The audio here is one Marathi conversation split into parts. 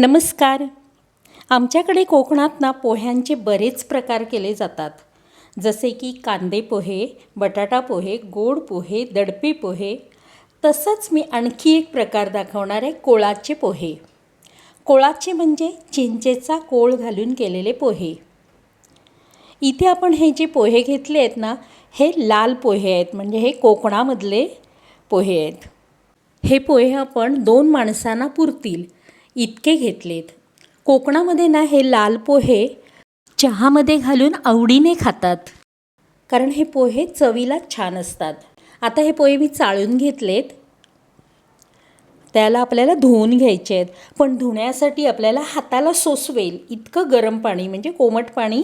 नमस्कार. आमच्याकडे कोकणात ना पोह्यांचे बरेच प्रकार केले जातात. जसे की कांदे पोहे बटाटा पोहे गोड पोहे दडपे पोहे. तसंच मी आणखी एक प्रकार दाखवणार आहे कोळाचे पोहे. कोळाचे म्हणजे चिंचेचा कोळ घालून केलेले पोहे. इथे आपण हे जे पोहे घेतले आहेत ना हे लाल पोहे आहेत म्हणजे हे कोकणामधले पोहे आहेत. हे पोहे आपण दोन माणसांना पुरतील. इतके घेतलेत. कोकणामध्ये ना हे लाल पोहे चहामध्ये घालून आवडीने खातात. कारण हे पोहे चवीला छान असतात. आता हे पोहे मी चाळून घेतलेत. त्याला आपल्याला धुवून घ्यायचे आहेत. पण धुण्यासाठी आपल्याला हाताला सोसवेल. इतकं गरम पाणी म्हणजे कोमट पाणी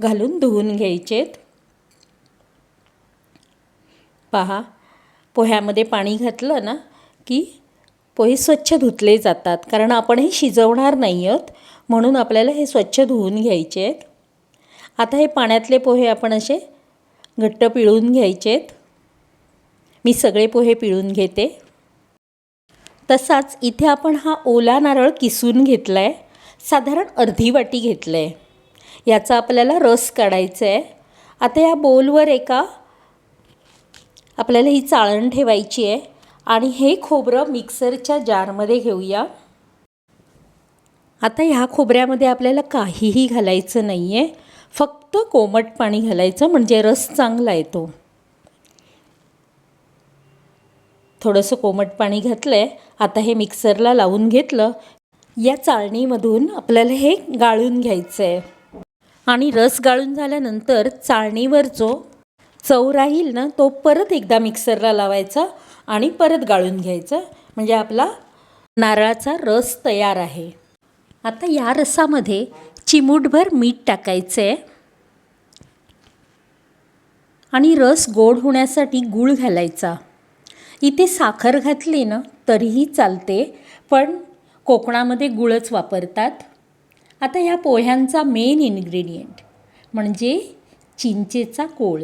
घालून धुवून घ्यायचे आहेत. पहा पोह्यामध्ये पाणी घातलं ना की पोहे स्वच्छ धुतले जातात कारण आपण हे शिजवणार नाही आहोत म्हणून आपल्याला हे स्वच्छ धुवून घ्यायचे आहेत आता हे पाण्यातले पोहे आपण असे घट्ट पिळून घ्यायचे आहेत मी सगळे पोहे पिळून घेते. तसाच इथे आपण हा ओला नारळ किसून घेतला आहे साधारण अर्धी वाटी घेतलं आहे याचा आपल्याला रस काढायचा आहे आता या बोलवर एका आपल्याला ही चाळण ठेवायची आहे. आणि हे खोबरं मिक्सरच्या जारमध्ये घेऊया. आता ह्या खोबऱ्यामध्ये आपल्याला काहीही घालायचं नाही आहे फक्त कोमट पाणी घालायचं म्हणजे रस चांगला येतो. थोडंसं कोमट पाणी घातलं आहे आता हे मिक्सरला लावून घेतलं. या चाळणीमधून आपल्याला हे गाळून घ्यायचं आहे आणि रस गाळून झाल्यानंतर चाळणीवर जो चव राहील ना तो परत एकदा मिक्सरला लावायचा. आणि परत गाळून घ्यायचं. म्हणजे आपला नारळाचा रस तयार आहे. आता या रसामध्ये चिमूटभर मीठ टाकायचं आहे आणि रस गोड होण्यासाठी गूळ घालायचा. इथे साखर घातली ना तरीही चालते पण कोकणामध्ये गुळच वापरतात. आता ह्या पोह्यांचा मेन इन्ग्रेडियंट म्हणजे चिंचेचा कोळ.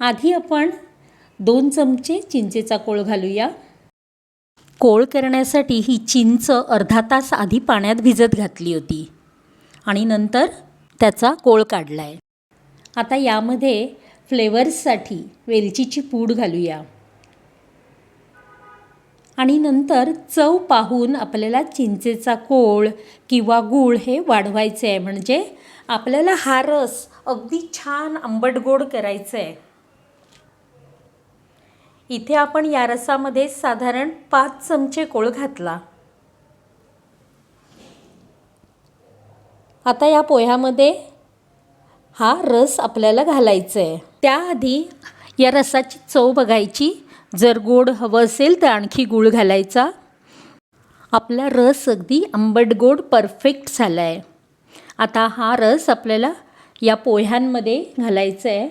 आधी आपण दोन चमचे चिंचेचा कोळ घालूया. कोळ करण्यासाठी ही चिंच अर्धा तास आधी पाण्यात भिजत घातली होती आणि नंतर त्याचा कोळ काढला आहे आता यामध्ये फ्लेवर्ससाठी वेलचीची पूड घालूया. आणि नंतर चव पाहून आपल्याला चिंचेचा कोळ किंवा गूळ हे वाढवायचे आहे म्हणजे आपल्याला हा रस अगदी छान आंबट गोड करायचं आहे इथे आपण या रसामध्ये साधारण पाच चमचे कोळ घातला. आता या पोह्यामध्ये हा रस आपल्याला घालायचा आहे त्याआधी या रसाची चव बघायची. जर गोड हवं असेल तर आणखी गूळ घालायचा. आपला रस अगदी आंबट गोड परफेक्ट झाला आहे आता हा रस आपल्याला या पोह्यांमध्ये घालायचा आहे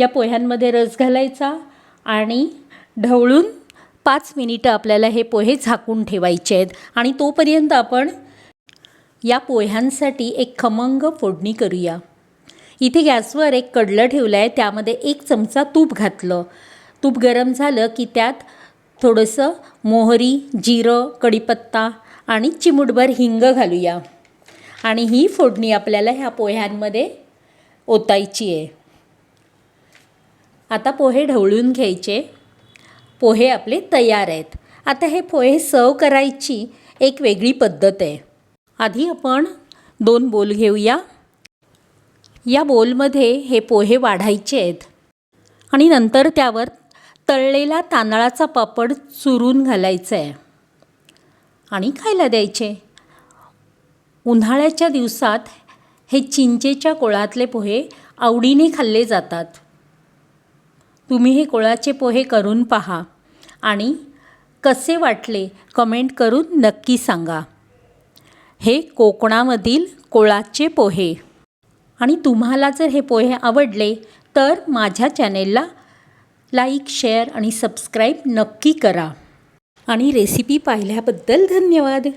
या पोह्यांमध्ये रस घालायचा आणि ढवळून पाच मिनिटं आपल्याला हे पोहे झाकून ठेवायचे आहेत. आणि तोपर्यंत आपण या पोह्यांसाठी एक खमंग फोडणी करूया. इथे गॅसवर एक कडलं ठेवलं आहे त्यामध्ये एक चमचा तूप घातलं. तूप गरम झालं की त्यात थोडंसं मोहरी जिरं कढीपत्ता आणि चिमुटभर हिंग घालूया. आणि ही फोडणी आपल्याला ह्या पोह्यांमध्ये ओतायची आहे. आता पोहे ढवळून घ्यायचे. पोहे आपले तयार आहेत. आता हे पोहे सर्व करायची एक वेगळी पद्धत आहे. आधी आपण दोन बोल घेऊया. या बोलमध्ये हे पोहे वाढायचे आहेत. आणि नंतर त्यावर तळलेला तांदळाचा पापड चुरून घालायचा आहे. आणि खायला द्यायचे. उन्हाळ्याच्या दिवसात हे चिंचेच्या कोळातले पोहे आवडीने खाल्ले जातात. तुम्ही हे कोळाचे पोहे करून पहा. आणि कसे वाटले कमेंट करून नक्की सांगा. हे कोकणामधील कोळाचे पोहे. आणि तुम्हाला जर हे पोहे आवडले तर माझ्या चॅनेलला लाईक शेअर आणि सबस्क्राईब नक्की करा. आणि रेसिपी पाहिल्याबद्दल धन्यवाद.